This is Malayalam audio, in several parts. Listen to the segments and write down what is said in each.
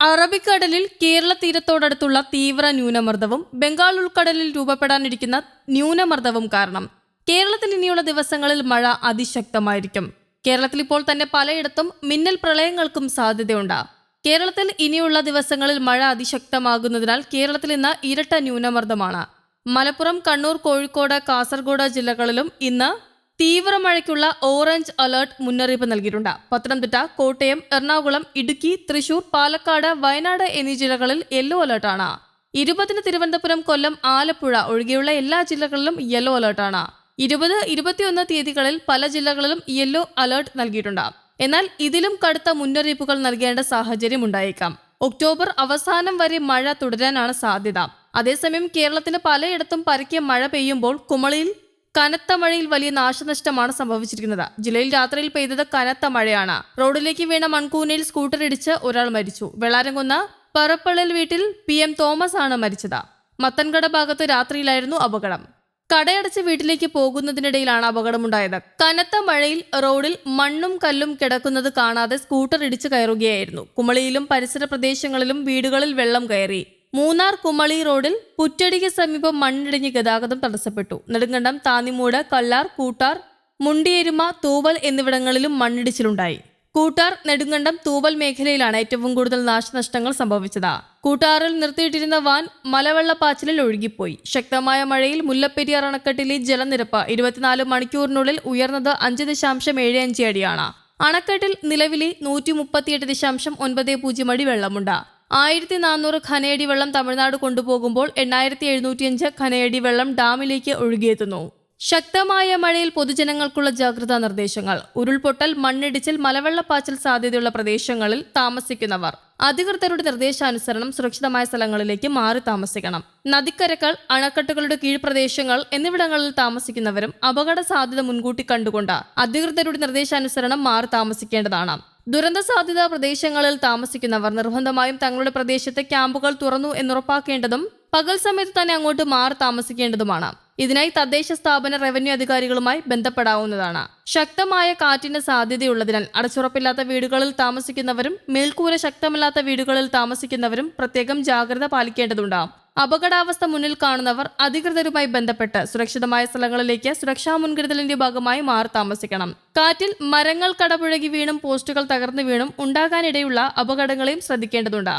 അറബിക്കടലിൽ കേരള തീരത്തോടടുത്തുള്ള തീവ്ര ന്യൂനമർദ്ദവും ബംഗാൾ ഉൾക്കടലിൽ രൂപപ്പെടാനിരിക്കുന്ന ന്യൂനമർദ്ദവും കാരണം. കേരളത്തിൽ ഇനിയുള്ള ദിവസങ്ങളിൽ മഴ അതിശക്തമായിരിക്കും. കേരളത്തിൽ ഇപ്പോൾ തന്നെ പലയിടത്തും മിന്നൽ പ്രളയങ്ങൾക്കും സാധ്യതയുണ്ട്. കേരളത്തിൽ ഇനിയുള്ള ദിവസങ്ങളിൽ മഴ അതിശക്തമാകുന്നതിനാൽ കേരളത്തിൽ ഇന്ന് ഇരട്ട ന്യൂനമർദ്ദമാണ്. മലപ്പുറം കണ്ണൂർ കോഴിക്കോട് കാസർഗോഡ് ജില്ലകളിലും ഇന്ന് തീവ്ര മഴയ്ക്കുള്ള ഓറഞ്ച് അലർട്ട് മുന്നറിയിപ്പ് നൽകിയിട്ടുണ്ട്. പത്തനംതിട്ട കോട്ടയം എറണാകുളം ഇടുക്കി തൃശൂർ പാലക്കാട് വയനാട് എന്നീ ജില്ലകളിൽ യെല്ലോ അലർട്ടാണ്. ഇരുപതിന് തിരുവനന്തപുരം കൊല്ലം ആലപ്പുഴ ഒഴികെയുള്ള എല്ലാ ജില്ലകളിലും യെല്ലോ അലർട്ടാണ്. ഇരുപത് ഇരുപത്തിയൊന്ന് തീയതികളിൽ പല ജില്ലകളിലും യെല്ലോ അലർട്ട് നൽകിയിട്ടുണ്ട്. എന്നാൽ ഇതിലും കടുത്ത മുന്നറിയിപ്പുകൾ നൽകേണ്ട സാഹചര്യം ഉണ്ടായേക്കാം. ഒക്ടോബർ അവസാനം വരെ മഴ തുടരാനാണ് സാധ്യത. അതേസമയം കേരളത്തിന് പലയിടത്തും പരക്കിയ മഴ പെയ്യുമ്പോൾ കുമളിയിൽ കനത്ത മഴയിൽ വലിയ നാശനഷ്ടമാണ് സംഭവിച്ചിരിക്കുന്നത്. ജില്ലയിൽ രാത്രിയിൽ പെയ്തത് കനത്ത മഴയാണ്. റോഡിലേക്ക് വീണ മൺകൂനയിൽ സ്കൂട്ടർ ഇടിച്ച് ഒരാൾ മരിച്ചു. വെള്ളാരംകുന്ന പറപ്പള്ളിൽ വീട്ടിൽ പി എം തോമസ് ആണ് മരിച്ചത്. മത്തൻകട ഭാഗത്ത് രാത്രിയിലായിരുന്നു അപകടം. കടയടച്ച് വീട്ടിലേക്ക് പോകുന്നതിനിടയിലാണ് അപകടമുണ്ടായത്. കനത്ത മഴയിൽ റോഡിൽ മണ്ണും കല്ലും കിടക്കുന്നത് കാണാതെ സ്കൂട്ടർ ഇടിച്ചു കയറുകയായിരുന്നു. കുമളിയിലും പരിസര പ്രദേശങ്ങളിലും വീടുകളിൽ വെള്ളം കയറി. മൂന്നാർ കുമളി റോഡിൽ പുറ്റടിക്ക് സമീപം മണ്ണിടിഞ്ഞ് ഗതാഗതം തടസ്സപ്പെട്ടു. നെടുങ്കണ്ടം താന്നിമൂട് കല്ലാർ കൂട്ടാർ മുണ്ടിയെരുമ തൂവൽ എന്നിവിടങ്ങളിലും മണ്ണിടിച്ചിലുണ്ടായി. കൂട്ടാർ നെടുങ്കണ്ടം തൂവൽ മേഖലയിലാണ് ഏറ്റവും കൂടുതൽ നാശനഷ്ടങ്ങൾ സംഭവിച്ചത്. കൂട്ടാറിൽ നിർത്തിയിട്ടിരുന്ന വാൻ മലവെള്ളപ്പാച്ചിലിൽ ഒഴുകിപ്പോയി. ശക്തമായ മഴയിൽ മുല്ലപ്പെരിയാർ അണക്കെട്ടിലെ ജലനിരപ്പ് ഇരുപത്തിനാല് മണിക്കൂറിനുള്ളിൽ ഉയർന്നത് അഞ്ച് ദശാംശം ഏഴ് അഞ്ച് അടിയാണ്. അണക്കെട്ടിൽ നിലവിലെ നൂറ്റി മുപ്പത്തിയെട്ട് ദശാംശം ഒൻപത് പൂജ്യം അടി വെള്ളമുണ്ട്. ആയിരത്തി നാനൂറ് ഖനയടി വെള്ളം തമിഴ്നാട് കൊണ്ടുപോകുമ്പോൾ എണ്ണായിരത്തി എഴുന്നൂറ്റിയഞ്ച് ഖനയടി വെള്ളം ഡാമിലേക്ക് ഒഴുകിയെത്തുന്നു. ശക്തമായ മഴയിൽ പൊതുജനങ്ങൾക്കുള്ള ജാഗ്രതാ നിർദ്ദേശങ്ങൾ. ഉരുൾപൊട്ടൽ മണ്ണിടിച്ചിൽ മലവെള്ളപ്പാച്ചൽ സാധ്യതയുള്ള പ്രദേശങ്ങളിൽ താമസിക്കുന്നവർ. അധികൃതരുടെ നിർദ്ദേശാനുസരണം സുരക്ഷിതമായ സ്ഥലങ്ങളിലേക്ക് മാറി താമസിക്കണം. നദിക്കരകൾ അണക്കെട്ടുകളുടെ കീഴ്പ്രദേശങ്ങൾ എന്നിവിടങ്ങളിൽ താമസിക്കുന്നവരും അപകട സാധ്യത മുൻകൂട്ടി കണ്ടുകൊണ്ട് അധികൃതരുടെ നിർദ്ദേശാനുസരണം മാറി താമസിക്കേണ്ടതാണ്. ദുരന്ത സാധ്യതാ പ്രദേശങ്ങളിൽ താമസിക്കുന്നവർ നിർബന്ധമായും തങ്ങളുടെ പ്രദേശത്തെ ക്യാമ്പുകൾ തുറന്നു എന്നുറപ്പാക്കേണ്ടതും പകൽ സമയത്ത് തന്നെ അങ്ങോട്ട് മാറി താമസിക്കേണ്ടതുമാണ്. ഇതിനായി തദ്ദേശ സ്ഥാപന റവന്യൂ അധികാരികളുമായി ബന്ധപ്പെടാവുന്നതാണ്. ശക്തമായ കാറ്റിന് സാധ്യതയുള്ളതിനാൽ അടച്ചുറപ്പില്ലാത്ത വീടുകളിൽ താമസിക്കുന്നവരും മേൽക്കൂര ശക്തമല്ലാത്ത വീടുകളിൽ താമസിക്കുന്നവരും പ്രത്യേകം ജാഗ്രത പാലിക്കേണ്ടതുണ്ട് അപകടാവസ്ഥ മുന്നിൽ കാണുന്നവർ അധികൃതരുമായി ബന്ധപ്പെട്ട് സുരക്ഷിതമായ സ്ഥലങ്ങളിലേക്ക് സുരക്ഷാ മുൻകരുതലിന്റെ ഭാഗമായി മാറി താമസിക്കണം. കാറ്റിൽ മരങ്ങൾ കടപുഴകി വീണും പോസ്റ്റുകൾ തകർന്നു വീണും ഉണ്ടാകാനിടയുള്ള അപകടങ്ങളെയും ശ്രദ്ധിക്കേണ്ടതുണ്ട്.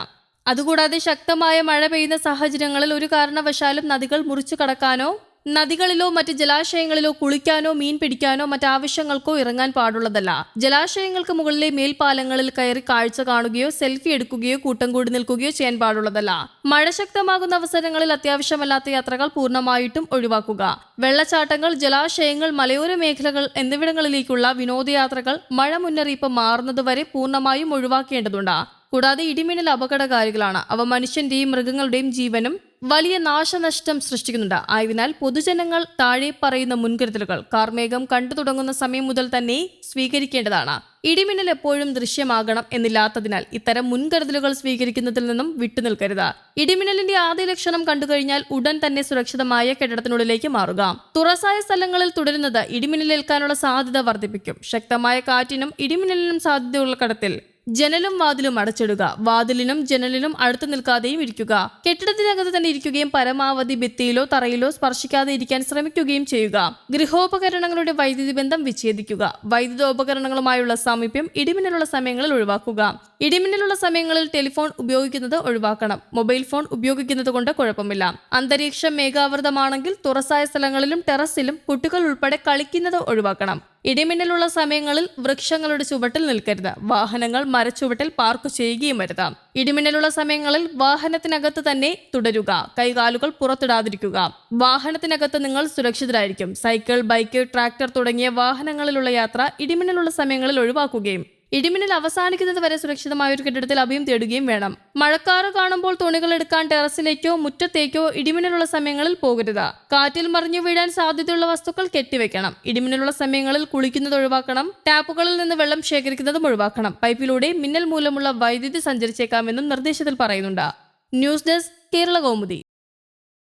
അതുകൂടാതെ ശക്തമായ മഴ പെയ്യുന്ന സാഹചര്യങ്ങളിൽ ഒരു കാരണവശാലും നദികൾ മുറിച്ചു കടക്കാനോ നദികളിലോ മറ്റ് ജലാശയങ്ങളിലോ കുളിക്കാനോ മീൻ പിടിക്കാനോ മറ്റാവശ്യങ്ങൾക്കോ ഇറങ്ങാൻ പാടുള്ളതല്ല. ജലാശയങ്ങൾക്ക് മുകളിലെ മേൽപ്പാലങ്ങളിൽ കയറി കാഴ്ച കാണുകയോ സെൽഫി എടുക്കുകയോ കൂട്ടം കൂടി നിൽക്കുകയോ ചെയ്യാൻ പാടുള്ളതല്ല. മഴ ശക്തമാകുന്ന അവസരങ്ങളിൽ അത്യാവശ്യമല്ലാത്ത യാത്രകൾ പൂർണമായിട്ടും ഒഴിവാക്കുക. വെള്ളച്ചാട്ടങ്ങൾ ജലാശയങ്ങൾ മലയോര മേഖലകൾ എന്നിവിടങ്ങളിലേക്കുള്ള വിനോദയാത്രകൾ മഴ മുന്നറിയിപ്പ് മാറുന്നതുവരെ പൂർണമായും ഒഴിവാക്കേണ്ടതുണ്ട്. കൂടാതെ ഇടിമിന്നൽ അപകടകാരികളാണ്. അവ മനുഷ്യന്റെയും മൃഗങ്ങളുടെയും ജീവനും വലിയ നാശനഷ്ടം സൃഷ്ടിക്കുന്നുണ്ട്. ആയതിനാൽ പൊതുജനങ്ങൾ താഴെ പറയുന്ന മുൻകരുതലുകൾ കാർമേഘം കണ്ടു തുടങ്ങുന്ന സമയം മുതൽ തന്നെ സ്വീകരിക്കേണ്ടതാണ്. ഇടിമിന്നൽ എപ്പോഴും ദൃശ്യമാകണം എന്നില്ലാത്തതിനാൽ ഇത്തരം മുൻകരുതലുകൾ സ്വീകരിക്കുന്നതിൽ നിന്നും വിട്ടുനിൽക്കരുത് ഇടിമിന്നലിന്റെ ആദ്യ ലക്ഷണം കണ്ടുകഴിഞ്ഞാൽ ഉടൻ തന്നെ സുരക്ഷിതമായ കെട്ടിടത്തിനുള്ളിലേക്ക് മാറുക. തുറസായ സ്ഥലങ്ങളിൽ തുടരുന്നത് ഇടിമിന്നലേൽക്കാനുള്ള സാധ്യത വർദ്ധിപ്പിക്കും. ശക്തമായ കാറ്റിനും ഇടിമിന്നലിനും സാധ്യതയുള്ള കടത്തിൽ ജനലും വാതിലും അടച്ചിടുക. വാതിലിനും ജനലിനും അടുത്ത് നിൽക്കാതെയും ഇരിക്കുക. കെട്ടിടത്തിനകത്ത് തന്നെ ഇരിക്കുകയും പരമാവധി ഭിത്തിയിലോ തറയിലോ സ്പർശിക്കാതെ ഇരിക്കാൻ ശ്രമിക്കുകയും ചെയ്യുക. ഗൃഹോപകരണങ്ങളുടെ വൈദ്യുതി ബന്ധം വിച്ഛേദിക്കുക. വൈദ്യുതോപകരണങ്ങളുമായുള്ള സാമീപ്യം ഇടിമിന്നലുള്ള സമയങ്ങളിൽ ഒഴിവാക്കുക. ഇടിമിന്നലുള്ള സമയങ്ങളിൽ ടെലിഫോൺ ഉപയോഗിക്കുന്നത് ഒഴിവാക്കണം. മൊബൈൽ ഫോൺ ഉപയോഗിക്കുന്നത് കൊണ്ട് കുഴപ്പമില്ല. അന്തരീക്ഷം മേഘാവൃതമാണെങ്കിൽ തുറസായ സ്ഥലങ്ങളിലും ടെറസിലും കുട്ടികൾ ഉൾപ്പെടെ കളിക്കുന്നത് ഒഴിവാക്കണം. ഇടിമിന്നലുള്ള സമയങ്ങളിൽ വൃക്ഷങ്ങളുടെ ചുവട്ടിൽ നിൽക്കരുത്. വാഹനങ്ങൾ മരച്ചുവട്ടിൽ പാർക്ക് ചെയ്യുകയും വരുത് ഇടിമിന്നലുള്ള സമയങ്ങളിൽ വാഹനത്തിനകത്ത് തന്നെ തുടരുക. കൈകാലുകൾ പുറത്തിടാതിരിക്കുക. വാഹനത്തിനകത്ത് നിങ്ങൾ സുരക്ഷിതരായിരിക്കും. സൈക്കിൾ ബൈക്ക് ട്രാക്ടർ തുടങ്ങിയ വാഹനങ്ങളിലുള്ള യാത്ര ഇടിമിന്നലുള്ള സമയങ്ങളിൽ ഒഴിവാക്കുകയും ഇടിമിന്നൽ അവസാനിക്കുന്നത് വരെ സുരക്ഷിതമായ ഒരു കെട്ടിടത്തിൽ അഭയം തേടുകയും വേണം. മഴക്കാറ് കാണുമ്പോൾ തുണികൾ എടുക്കാൻ ടെറസിലേക്കോ മുറ്റത്തേക്കോ ഇടിമിന്നലുള്ള സമയങ്ങളിൽ പോകരുത്. കാറ്റിൽ മറിഞ്ഞു വീഴാൻ സാധ്യതയുള്ള വസ്തുക്കൾ കെട്ടിവെക്കണം. ഇടിമിന്നലുള്ള സമയങ്ങളിൽ കുളിക്കുന്നത് ഒഴിവാക്കണം. ടാപ്പുകളിൽ നിന്ന് വെള്ളം ശേഖരിക്കുന്നതും ഒഴിവാക്കണം. പൈപ്പിലൂടെ മിന്നൽ മൂലമുള്ള വൈദ്യുതി സഞ്ചരിച്ചേക്കാമെന്നും നിർദ്ദേശത്തിൽ പറയുന്നുണ്ട്. News desk Kerala Kaumudi.